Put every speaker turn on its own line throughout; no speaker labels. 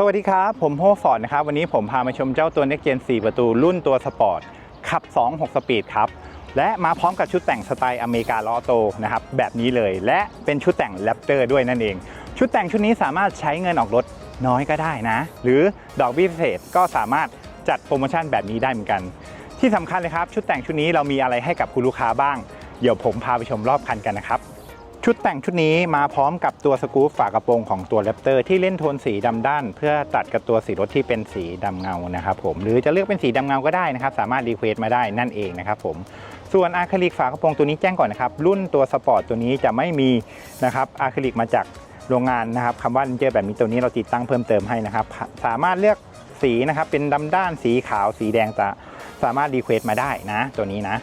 สวัสดีครับ ผมโฮฟอร์ดนะครับ วันนี้ผมพามาชมเจ้าตัว Next Gen 4ประตูรุ่นตัวสปอร์ตขับ 2 6 สปีดครับ และมาพร้อมกับชุดแต่งสไตล์อเมริกาล้อโตนะครับ แบบนี้เลยและเป็นชุดแต่งแรปเตอร์ด้วยนั่นเอง ชุดแต่งชุดนี้สามารถใช้เงินออกรถน้อยก็ได้นะ หรือดอกเบี้ยพิเศษก็สามารถจัดโปรโมชั่นแบบนี้ได้เหมือนกัน ที่สำคัญเลยครับ ชุดแต่งชุดนี้เรามีอะไรให้กับคุณลูกค้าบ้าง เดี๋ยวผมพาไปชมรอบคันกันนะครับ ชุดแต่งชุดนี้มาพร้อมกับตัวสกรูปฝากระโปรงของตัวแรปเตอร์ที่เล่นโทนสีดำด้าน เพื่อตัดกับตัวสีรถที่เป็นสีดำเงานะครับผมหรือจะเลือกเป็นสีดำเงาก็ได้นะครับ สามารถรีเควสต์มาได้นั่นเองนะครับผมส่วนอะคริลิกฝากระโปรงตัวนี้แจ้งก่อนนะครับ รุ่นตัวสปอร์ตตัวนี้จะไม่มีนะครับอะคริลิกมาจากโรงงานนะครับคำว่าเจอแบบนี้ตัวนี้เราติดตั้งเพิ่มเติมให้นะครับ สามารถเลือกสีนะครับเป็นดำด้านสีขาวสีแดงจะสามารถรีเควสต์มาได้นะ ตัวนี้นะ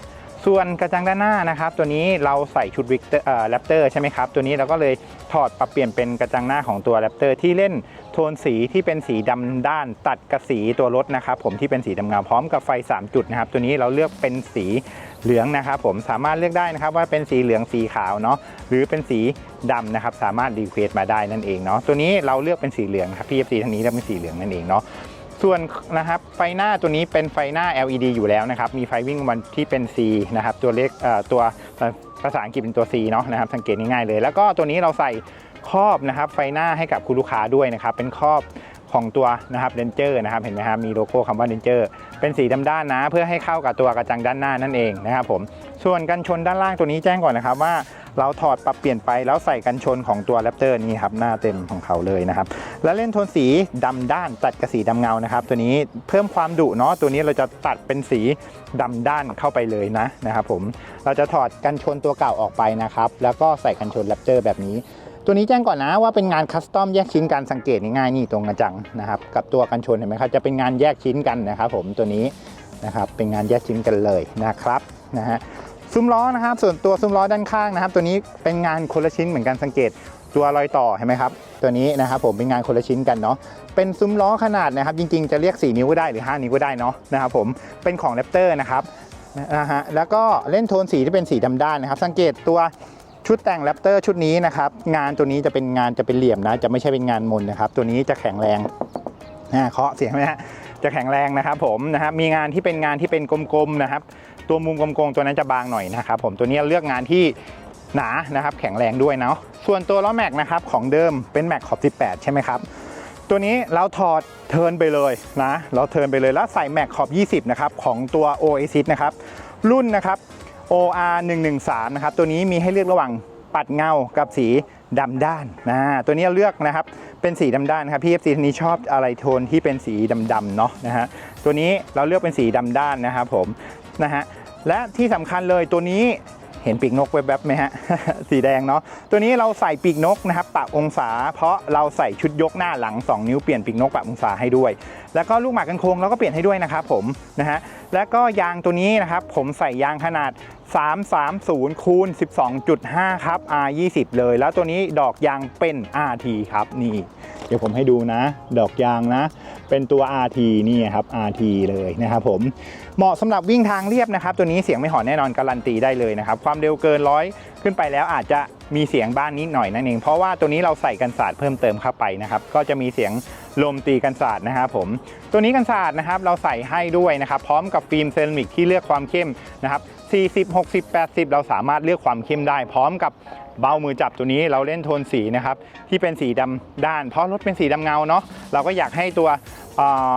ส่วนกระจังด้านหน้านะครับ ตัวนี้เราใส่ชุดวิกเตอร์แรปเตอร์ใช่ไหมครับ ตัวนี้เราก็เลยถอดปรับเปลี่ยนเป็นกระจังหน้าของตัวแรปเตอร์ที่เล่นโทนสีที่เป็นสีดำด้านตัดกับสีตัวรถนะครับผมที่เป็นสีดำเงาพร้อมกับไฟ 3 จุดนะครับ ตัวนี้เราเลือกเป็นสีเหลืองนะครับผมสามารถเลือกได้นะครับว่าเป็นสีเหลืองสีขาวเนาะหรือเป็นสีดำนะครับสามารถรีเควสต์มาได้นั่นเองเนาะตัวนี้เราเลือกเป็นสีเหลืองครับ PFC ทางนี้เลือกเป็นสีเหลืองนั่นเองเนาะ ส่วนนะครับไฟหน้าตัวนี้เป็นไฟหน้า LED อยู่แล้วนะครับ มีไฟวิ่งวันที่เป็น C นะครับ ตัวเลขตัวภาษาอังกฤษเป็นตัว C เนาะนะครับ สังเกตง่ายๆเลย แล้วก็ตัวนี้เราใส่ครอบนะครับ ไฟหน้าให้กับคุณลูกค้าด้วยนะครับ เป็นครอบของตัวนะครับเรนเจอร์นะครับเห็นไหมครับมีโลโก้คำว่าเรนเจอร์เป็นสีดำด้านนะ เพื่อให้เข้ากับตัวกระจังด้านหน้านั่นเองนะครับผมส่วนกันชนด้านล่างตัวนี้แจ้งก่อนนะครับว่า เราถอดปรับเปลี่ยนไปแล้วใส่กันชนของตัวแรปเตอร์นี่ครับหน้าเต็มของเขาเลยนะครับแล้วเล่นโทนสีดำด้านตัดกับสีดำเงานะครับ ตัวนี้เพิ่มความดุเนาะตัวนี้เราจะตัดเป็นสีดำด้านเข้าไปเลยนะนะครับผมเราจะถอดกันชนตัวเก่าออกไปนะครับ แล้วก็ใส่กันชนแรปเตอร์แบบนี้ตัวนี้แจ้งก่อนนะว่าเป็นงานคัสตอมแยกชิ้นการสังเกตง่ายๆนี่ตรงกระจังนะครับกับตัวกันชนเห็นไหมครับจะเป็นงานแยกชิ้นกันนะครับผมตัวนี้นะครับเป็นงานแยกชิ้นกันเลยนะครับนะฮะ ซุ้มล้อนะครับ ส่วนตัวซุ้มล้อด้านข้างนะครับ ตัวนี้เป็นงานคนละชิ้นเหมือนกันสังเกตตัวรอยต่อเห็นไหมครับ ตัวนี้นะครับผมเป็นงานคนละชิ้นกันเนาะเป็นซุ้มล้อขนาดนะครับจริงๆจะเรียก 4 นิ้วก็ได้หรือ 5 นิ้วก็ได้เนาะนะครับผมเป็นของแรปเตอร์นะครับนะฮะแล้วก็เล่นโทนสีที่เป็นสีดำด้านนะครับ สังเกตตัวชุดแต่งแรปเตอร์ชุดนี้นะครับงานตัวนี้จะเป็นงานจะเป็นเหลี่ยมนะ จะไม่ใช่เป็นงานมนนะครับ ตัวนี้จะแข็งแรงนะเคาะเสียงไหมฮะจะแข็งแรงนะครับผมนะครับมีงานที่เป็นงานที่เป็นกลมๆนะครับ ตัวมุมกลมๆตัวนั้นจะบางหน่อยนะครับผมตัวนี้เลือกงานที่หนานะครับแข็งแรงด้วยเนาะส่วนตัวล้อแม็กนะครับของเดิมเป็นแม็กขอบ 18 ใช่ไหมครับตัวนี้เราถอดเทินไปเลยนะเราเทินไปเลยแล้วใส่แม็กขอบ 20 นะครับของตัว Oasis นะครับรุ่นนะครับ OR 113นะครับตัวนี้มีให้เลือกระหว่างปัดเงากับสีดำด้านนะตัวนี้เลือกนะครับเป็นสีดำด้านครับพี่ FC ทีนี้ชอบอะไรโทนที่เป็นสีดำๆเนาะนะฮะตัวนี้เราเลือกเป็นสีดำด้านนะครับผม นะฮะและที่สำคัญเลยตัวนี้เห็นปีกนกแวบๆไหมฮะสีแดงเนาะตัวนี้เราใส่ปีกนกนะครับปรับองศา เพราะเราใส่ชุดยกหน้าหลัง 2 นิ้วเปลี่ยนปีกนกปรับองศาให้ด้วย แล้วก็ลูกหมากกันโค้งเราก็เปลี่ยนให้ด้วยนะครับผมนะฮะแล้วก็ยางตัวนี้นะครับ ผมใส่ยางขนาด 330คูณ12.5 ครับ R20 เลย แล้วตัวนี้ดอกยางเป็น RT ครับ นี่ เดี๋ยวผมให้ดูนะ ดอกยางนะ เป็นตัว RT นี่ครับ RT เลยนะครับผม เหมาะสำหรับวิ่งทางเรียบนะครับ ตัวนี้เสียงไม่หอนแน่นอนการันตีได้เลยนะครับ ความเร็วเกินร้อย ขึ้นไปแล้วอาจจะมีเสียงบ้านนิดหน่อยนั่นเอง เพราะว่าตัวนี้เราใส่กันศาสตร์เพิ่มเติมเข้าไปนะครับ ก็จะมีเสียงลมตีกันศาสตร์นะครับผม ตัวนี้กันศาสตร์นะครับเราใส่ให้ด้วยนะครับ พร้อมกับฟิล์มเซรามิกที่เลือกความเข้มนะครับ 40 60 80 เราสามารถเลือกความเข้มได้ พร้อมกับเบามือจับตัวนี้เราเล่นโทนสีนะครับที่เป็นสีดำด้าน เพราะรถเป็นสีดำเงาเนาะเราก็อยากให้ตัวออ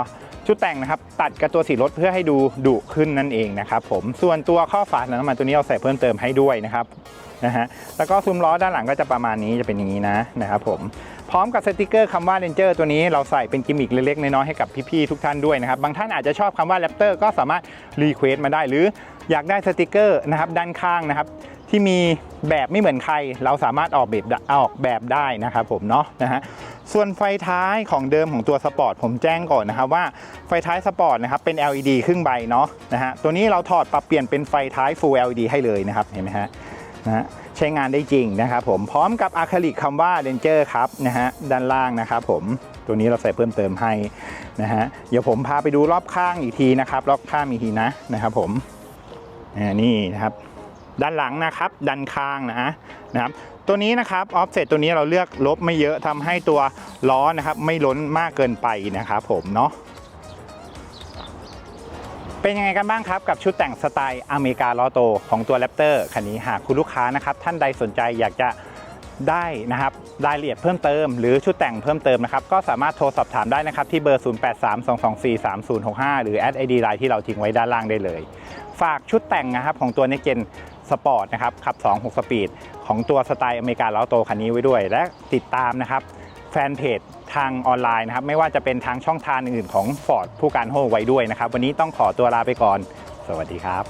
ชุดแต่งนะครับตัดกับตัวสีรถเพื่อให้ดูดุขึ้นนั่นเองนะครับผมส่วนตัวข้อฝาน้ำมันตัวนี้เราใส่เพิ่มเติมให้ด้วยนะครับนะฮะแล้วก็ซุ้มล้อด้านหลังก็จะประมาณนี้จะเป็นอย่างนี้นะนะครับผมพร้อมกับสติกเกอร์คำว่า Ranger ตัวนี้เราใส่เป็นกิมมิคเล็กๆ น้อยๆให้กับพี่ๆทุกท่านด้วยนะครับบางท่านอาจจะชอบคำว่า Raptor ก็สามารถรีเควสมาได้หรืออยากได้สติกเกอร์นะครับด้านข้างนะครับ ที่มีแบบไม่เหมือนใคร เราสามารถออกแบบออกแบบได้นะครับผมเนาะนะฮะส่วนไฟท้ายของเดิมของตัวสปอร์ตผมแจ้งก่อนนะครับว่าไฟท้ายสปอร์ตนะครับเป็น LED ครึ่งใบเนาะนะฮะตัวนี้เราถอดปรับเปลี่ยนเป็นไฟท้าย Full LED ให้เลยนะครับเห็นไหมฮะนะฮะใช้งานได้จริงนะครับผมพร้อมกับอะคริลิกคำว่า Ranger ครับนะฮะด้านล่างนะครับผมตัวนี้เราใส่เพิ่มเติมให้นะฮะเดี๋ยวผมพาไปดูรอบข้างอีกทีนะครับรอบข้างอีกทีนะนะครับผมนี่นะครับ ด้านหลังนะครับดันข้างนะนะครับตัวนี้นะครับออฟเซตตัวนี้เราเลือกลบไม่เยอะทำให้ตัวล้อนะครับไม่ล้นมากเกินไปนะครับผมเนาะเป็นยังไงกันบ้างครับกับชุดแต่งสไตล์อเมริกาล้อโตของตัวแรปเตอร์คันนี้หากคุณลูกค้านะครับท่านใดสนใจอยากจะ ได้นะครับรายละเอียดเพิ่มเติม หรือชุดแต่งเพิ่มเติมนะครับก็สามารถโทรสอบถามได้นะครับที่เบอร์ 0832243065 หรือแอดไอดีไลน์ที่เราทิ้งไว้ด้านล่างได้เลย ฝากชุดแต่งนะครับของตัว Next Gen Sport นะครับขับ 2 6 สปีด ของตัวสไตล์อเมริกาล้อโตคันนี้ไว้ด้วย และติดตามนะครับแฟนเพจทางออนไลน์นะครับไม่ว่าจะเป็นทางช่องทางอื่นๆของ Ford ผู้การโฮไว้ด้วยนะครับ วันนี้ต้องขอตัวลาไปก่อน สวัสดีครับ